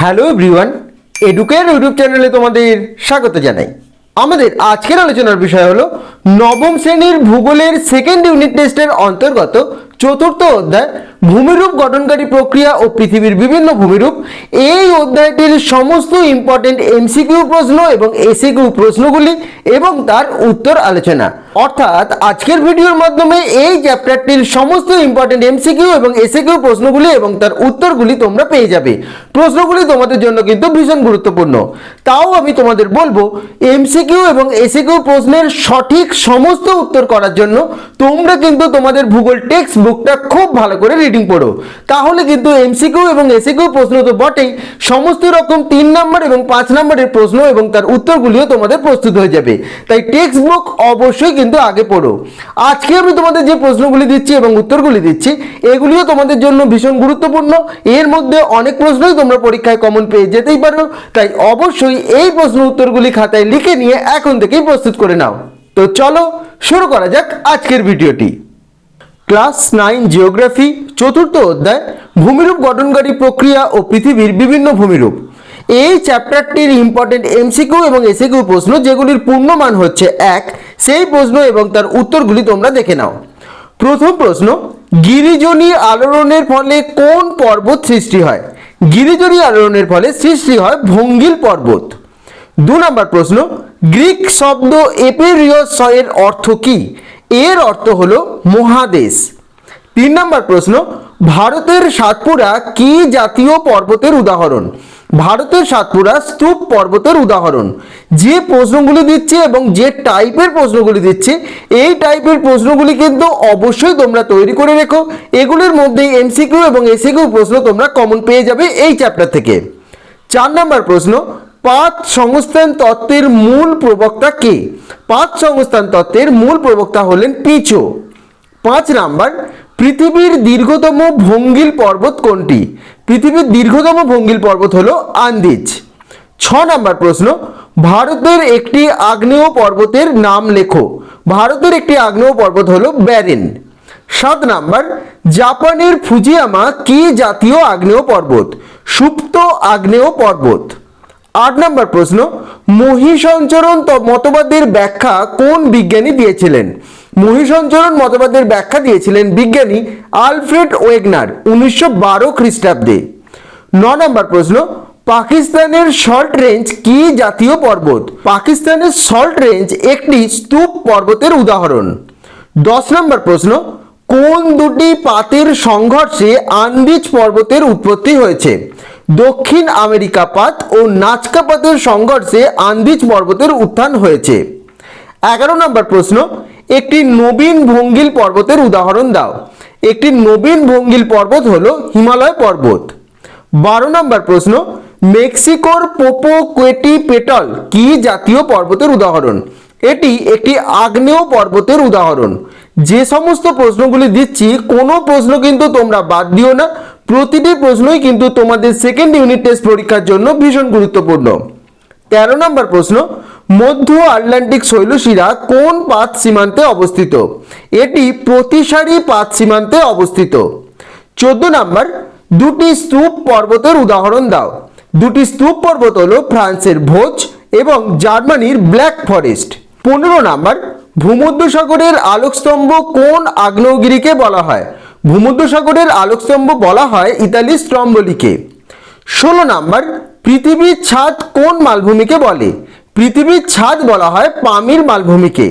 Hello everyone এডুকের YouTube চ্যানেলে তোমাদের স্বাগত জানাই। আমাদের আজকের আলোচনার বিষয় হলো, নবম শ্রেণির ভূগোলের সেকেন্ড ইউনিট টেস্টের অন্তর্গত চতুর্থ অধ্যায়, ভূমিরূপ গঠনকারী প্রক্রিয়া ও পৃথিবীর বিভিন্ন ভূমিরূপ। এই অধ্যায়টির সমস্ত ইম্পর্টেন্ট এমসিকিউ প্রশ্ন এবং এসিকিউ প্রশ্নগুলি এবং তার উত্তর আলোচনা। অর্থাৎ আজকের ভিডিওর মাধ্যমে এই চ্যাপ্টারটির সমস্ত ইম্পর্টেন্ট এমসিকিউ এবং এসিকিউ প্রশ্নগুলি এবং তার উত্তরগুলি তোমরা পেয়ে যাবে। প্রশ্নগুলি তোমাদের জন্য কিন্তু ভীষণ গুরুত্বপূর্ণ। তাও আমি তোমাদের বলব এমসিকিউ এবং এসিকিউ প্রশ্নের সঠিক সমস্ত উত্তর করার জন্য তোমরা কিন্তু তোমাদের ভূগোল টেক্সট বুকটা খুব ভালো করে রিডিং পড়ো। তাহলে কিন্তু এমসিকিউ এবং এসিকিউ প্রশ্ন তো বটেই। সমস্ত রকম তিন নম্বর এবং পাঁচ নম্বরের প্রশ্ন এবং তার উত্তরগুলিও তোমাদের প্রস্তুত হয়ে যাবে। তাই টেক্সট বুক অবশ্যই কিন্তু আগে পড়ো। আজকে আমি তোমাদের যে প্রশ্নগুলি দিচ্ছি এবং উত্তরগুলি দিচ্ছি, এগুলিও তোমাদের জন্য ভীষণ গুরুত্বপূর্ণ। এর মধ্যে অনেক প্রশ্নই তোমরা পরীক্ষায় কমন পেয়ে যেতেই পারো। তাই অবশ্যই এই প্রশ্ন উত্তরগুলি খাতায় লিখে নিয়ে এখন থেকেই প্রস্তুত করে নাও। তো চলো শুরু করা যাক আজকের ভিডিওটি। ক্লাস নাইন, জিওগ্রাফি, চতুর্থ অধ্যায়, ভূমিরূপ গঠনকারী প্রক্রিয়া ও পৃথিবীর বিভিন্ন ভূমিরূপ। এই চ্যাপ্টারটির ইম্পর্টেন্ট এমসিকিউ এবং এসিকিউ প্রশ্ন, যেগুলির পূর্ণমান হচ্ছে এক, সেই প্রশ্ন এবং তার উত্তরগুলি তোমরা দেখে নাও। প্রথম প্রশ্ন, গিরিজনী আলোড়নের ফলে কোন পর্বত সৃষ্টি হয়? গিরিজনী আলোড়নের ফলে সৃষ্টি হয় ভঙ্গিল পর্বত। দু নম্বর প্রশ্ন, গ্রিক শব্দ এপেরিয়স এর অর্থ কি? এর অর্থ হল মহাদেশ। তিন নম্বর প্রশ্ন, ভারতের সাতপুরা কি জাতীয় পর্বতের উদাহরণ? ভারতের সাতপুরা স্তূপ পর্বতের উদাহরণ। যে প্রশ্নগুলি দিচ্ছে এবং যে টাইপের প্রশ্নগুলি দিচ্ছে, এই টাইপের প্রশ্নগুলি কিন্তু অবশ্যই তোমরা তৈরি করে রেখো। এগুলির মধ্যে এমসিকিউ এবং এসিকিউ প্রশ্ন তোমরা কমন পেয়ে যাবে এই চ্যাপ্টার থেকে। চার নম্বর প্রশ্ন, পাঁচ সংস্থান তত্ত্বের মূল প্রবক্তা কে? পাঁচ সংস্থান তত্ত্বের মূল প্রবক্তা হলেন পিচো। পাঁচ নাম্বার, পৃথিবীর দীর্ঘতম ভঙ্গিল পর্বত কোনটি? পৃথিবীর দীর্ঘতম ভঙ্গিল পর্বত হলো আন্দিজ। ছ নম্বর প্রশ্ন, ভারতের একটি আগ্নেয় পর্বতের নাম লেখো। ভারতের একটি আগ্নেয় পর্বত হলো ব্যারেন। সাত নাম্বার, জাপানের ফুজিয়ামা কি জাতীয় আগ্নেয় পর্বত? সুপ্ত আগ্নেয় পর্বত। আট নম্বর প্রশ্ন মহিষঞ্চরণ মতবাদের ব্যাখ্যা কোন বিজ্ঞানী দিয়েছিলেন? মহিষঞ্চরণ মতবাদের ব্যাখ্যা দিয়েছিলেন বিজ্ঞানী আলফ্রেড ওয়েগনার উনিশশো বারো খ্রিস্টাব্দে। ন নম্বর প্রশ্ন, পাকিস্তানের সল্ট রেঞ্জ কি জাতীয় পর্বত? পাকিস্তানের সল্ট রেঞ্জ একটি স্তূপ পর্বতের উদাহরণ। দশ নম্বর প্রশ্ন, কোন দুটি পাতের সংঘর্ষে আন্দিজ পর্বতের উৎপত্তি হয়েছে? দক্ষিণ আমেরিকা পাত ও নাচকা পাতের সংঘর্ষে আন্দিজ পর্বতের উত্থান হয়েছে। এগারো নম্বর প্রশ্ন একটি নবীন ভঙ্গিল পর্বতের উদাহরণ দাও। একটি নবীন ভঙ্গিল পর্বত হল হিমালয় পর্বত। বারো নম্বর প্রশ্ন, মেক্সিকোর পোপো কোয়েটি পেটল কি জাতীয় পর্বতের উদাহরণ? এটি একটি আগ্নেয় পর্বতের উদাহরণ। যে সমস্ত প্রশ্নগুলি দিচ্ছি, কোনো প্রশ্ন কিন্তু তোমরা বাদ দিও না। প্রতিটি প্রশ্নই কিন্তু তোমাদের সেকেন্ড ইউনিট টেস্ট পরীক্ষার জন্য ভীষণ গুরুত্বপূর্ণ। তেরো নম্বর প্রশ্ন মধ্য আটলান্টিক শৈলশিরা কোন পাত সীমান্তে অবস্থিত? এটি প্রতিসারি পাত সীমান্তে অবস্থিত। চোদ্দ নাম্বার, দুটি স্তূপ পর্বতের উদাহরণ দাও। দুটি স্তূপ পর্বত হল ফ্রান্সের ভোজ এবং জার্মানির ব্ল্যাক ফরেস্ট। পনেরো নাম্বার, ভূমধ্যসাগরের আলোকস্তম্ভ কোন আগ্নেয়গিরিকে বলা হয়? ভূমধ্যসাগরের আলোকস্তম্ভ বলা হয় ইতালির স্তম্ভলিকে ষোলো নাম্বার, পৃথিবীর ছাদ কোন মালভূমিকে বলে? পৃথিবীর ছাদ বলা হয় পামির মালভূমিকে।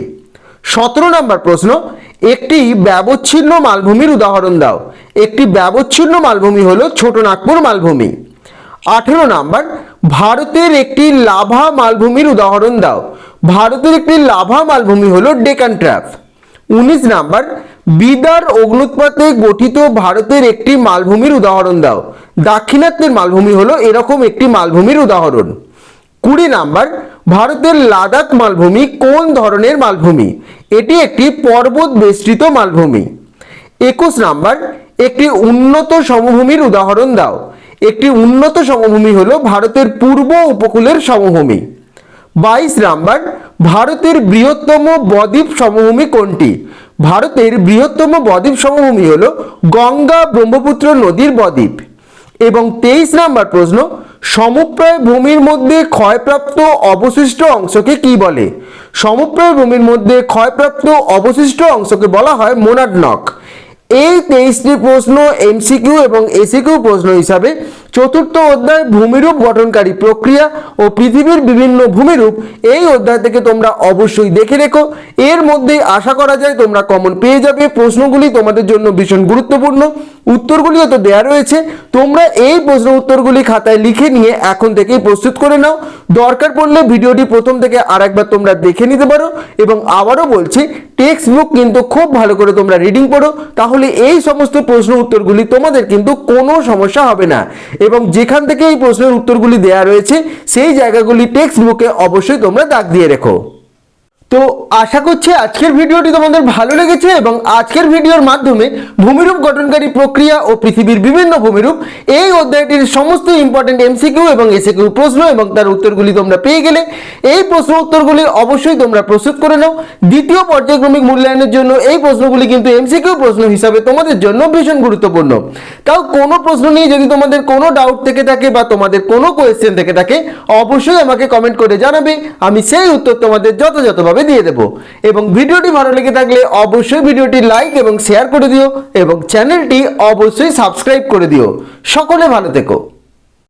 সতেরো নম্বর প্রশ্ন, একটি ব্যবচ্ছিন্ন মালভূমির উদাহরণ দাও। একটি ব্যবচ্ছিন্ন মালভূমি হলো ছোট নাগপুর মালভূমি। আঠেরো নাম্বার, ভারতের একটি লাভা মালভূমির উদাহরণ দাও। ভারতের একটি লাভা মালভূমি হলো ডেকান ট্র্যাপ উনিশ নাম্বার, বিদার অগ্নুৎপাতে গঠিত ভারতের একটি মালভূমির উদাহরণ দাও। দাক্ষিণাত্যের মালভূমি হলো এরকম একটি মালভূমির উদাহরণ। কুড়ি নাম্বার ভারতের লাদাখ মালভূমি কোন ধরনের মালভূমি? এটি একটি পর্বত বেষ্টিত মালভূমি। একুশ নাম্বার, একটি উন্নত সমভূমির উদাহরণ দাও। একটি উন্নত সমভূমি হলো ভারতের পূর্ব উপকূলের সমভূমি। বাইশ নাম্বার, ভারতের বৃহত্তম বদ্বীপ সমভূমি কোনটি? ভারতের বৃহত্তম বদ্বীপ সমভূমি হলো গঙ্গা ব্রহ্মপুত্র নদীর বদ্বীপ। এবং তেইশ নাম্বার প্রশ্ন সমপ্রায় ভূমির মধ্যে ক্ষয়প্রাপ্ত অবশিষ্ট অংশকে কি বলে? সমপ্রায় ভূমির মধ্যে ক্ষয়প্রাপ্ত অবশিষ্ট অংশকে বলা হয় মোনাডনক এই তেইশটি প্রশ্ন এমসিকিউ এবং এসিকিউ প্রশ্ন হিসাবে চতুর্থ অধ্যায় ভূমিরূপ গঠনকারী প্রক্রিয়া ও পৃথিবীর বিভিন্ন ভূমিরূপ, এই অধ্যায় থেকে তোমরা অবশ্যই দেখে রেখো। এর মধ্যেই আশা করা যায় তোমরা কমন পেয়ে যাবে। প্রশ্নগুলি তোমাদের জন্য ভীষণ গুরুত্বপূর্ণ। উত্তরগুলিও তো দেওয়া রয়েছে। তোমরা এই প্রশ্ন উত্তরগুলি খাতায় লিখে নিয়ে এখন থেকেই প্রস্তুত করে নাও। দরকার পড়লে ভিডিওটি প্রথম থেকে আরেকবার তোমরা দেখে নিতে পারো এবং আবারও বলছি টেক্সট বুক কিন্তু খুব ভালো করে তোমরা রিডিং পড়ো। তাহলে এই সমস্ত প্রশ্ন উত্তরগুলি তোমাদের কিন্তু কোনো সমস্যা হবে না। এবং যেখান থেকে এই প্রশ্নের উত্তরগুলি দেয়া রয়েছে, সেই জায়গাগুলি টেক্সট বুকে অবশ্যই তোমরা দাগ দিয়ে রেখো। তো আশা করছি আজকের ভিডিওটি তোমাদের ভালো লেগেছে এবং আজকের ভিডিওর মাধ্যমে ভূমিরূপ গঠনকারী প্রক্রিয়া ও পৃথিবীর বিভিন্ন ভূমিরূপ, এই অধ্যায়টির সমস্ত ইম্পর্টেন্ট এমসিকিউ এবং এসিকিউ প্রশ্ন এবং তার উত্তরগুলি তোমরা পেয়ে গেলে। এই প্রশ্ন উত্তরগুলি অবশ্যই তোমরা প্রস্তুত করে নাও। দ্বিতীয় পর্যায়ক্রমিক মূল্যায়নের জন্য এই প্রশ্নগুলি কিন্তু এমসিকিউ প্রশ্ন হিসাবে তোমাদের জন্য ভীষণ গুরুত্বপূর্ণ। তাও কোনো প্রশ্ন নিয়ে যদি তোমাদের কোনো ডাউট থেকে থাকে বা তোমাদের কোনো কোয়েশ্চেন থেকে থাকে, অবশ্যই আমাকে কমেন্ট করে জানাবে। আমি সেই উত্তর তোমাদের যথাযথভাবে দিয়ে দেবো। এবং ভিডিওটি ভালো লেগে থাকলে অবশ্যই ভিডিওটি লাইক এবং শেয়ার করে দিও এবং চ্যানেলটি অবশ্যই সাবস্ক্রাইব করে দিও। সকলে ভালো থেকো।